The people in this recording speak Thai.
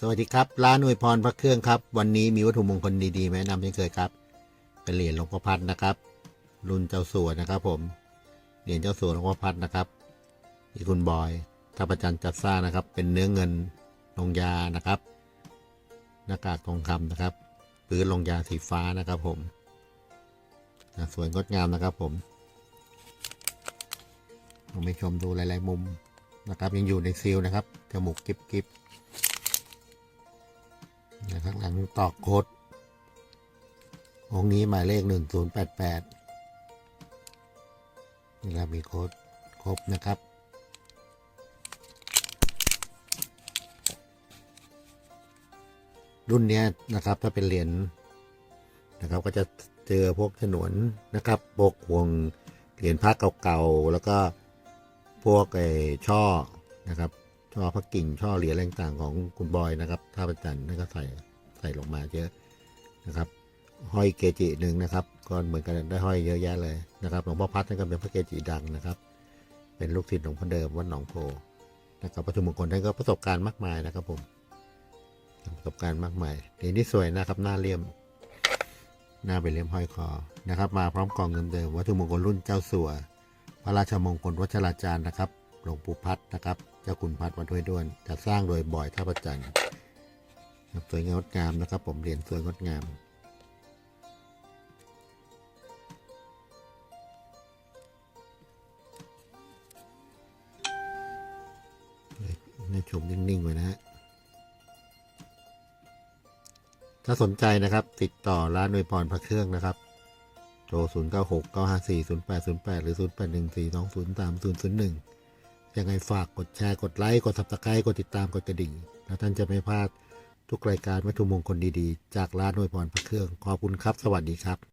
สวัสดีครับร้านอวยพรพระเครื่องครับ วันนี้มีวัตถุมงคลดีๆแนะนำเช่นเคยครับเป็นเหรียญหลวงพ่อพัดนะครับ รุ่นเจ้าสัวนะครับ ผมเหรียญเจ้าสัวหลวงพ่อพัดนะครับที่คุณบอยท่าประจันจัดสร้างนะครับ เป็นเนื้อเงินลงยานะครับหน้ากากทองคำนะครับพื้นลงยาสีฟ้านะครับผมอะสวยงดงามนะครับผมลองไปชมดูหลาย ๆ มุมนะครับ ยังอยู่ในซีลนะครับจมูกกิ๊บๆนะ ข้างหลังตอกโค้ดองนี้หมายเลขหนึ่งศูนย์แปดแปดนี่ครับมีโค้ดครบนะครับ รุ่นนี้นะครับถ้าเป็นเหรียญนะครับก็จะเจอพวกฉนวนนะครับพวกห่วงเหรียญพระเก่าๆแล้วก็พวกไอ้ช่อนะครับ ช่อพระกิ่งช่อเหรียญอะไรต่างๆของคุณบอยนะครับท่าประจันนั่นก็ใส่ใส่ลงมาเยอะนะครับ ห้อยเกจิหนึ่งนะครับก็เหมือนกันได้ห้อยเยอะแยะเลยนะครับหลวงพ่อพัดนั่นก็เป็นพระเกจิดังนะครับ เป็นลูกศิษย์หลวงพ่อเดิมวัดหนองโพนะครับวัตถุมงคลท่านก็ประสบการณ์มากมายนะครับผมประสบการณ์มากมายเหรียญที่สวยนะครับหน้าเลี่ยม หน้าเป็นเลี่ยมห้อยคอนะครับ มาพร้อมกล่องเดิมวัตถุมงคลรุ่นเจ้าสัวพระราชมงคลวัชราจารย์นะครับหลวงปู่พัดนะครับ จ้าคุณพัดวัดห้วยด้วนจะสร้างโดยบ่อยท่าประจันสวยงดงามนะครับ ผมเหรียญสวยงดงามนี่ชมนิ่งๆไว้นะฮะ ถ้าสนใจนะครับ ติดต่อร้านอวยพรพระเครื่องนะครับโทร 0 9 6 9 5 4 0 8 0 8 หรือ 0 8 1 4 2 0 3 0 0 1 ยังไงฝากกดแชร์กดไลค์กด subscribe กดติดตามกดกระดิ่ง แล้วท่านจะไม่พลาดทุกรายการวัตถุมงคลดีๆ จากร้านนวยพรพระเครื่อง ขอบคุณครับ สวัสดีครับ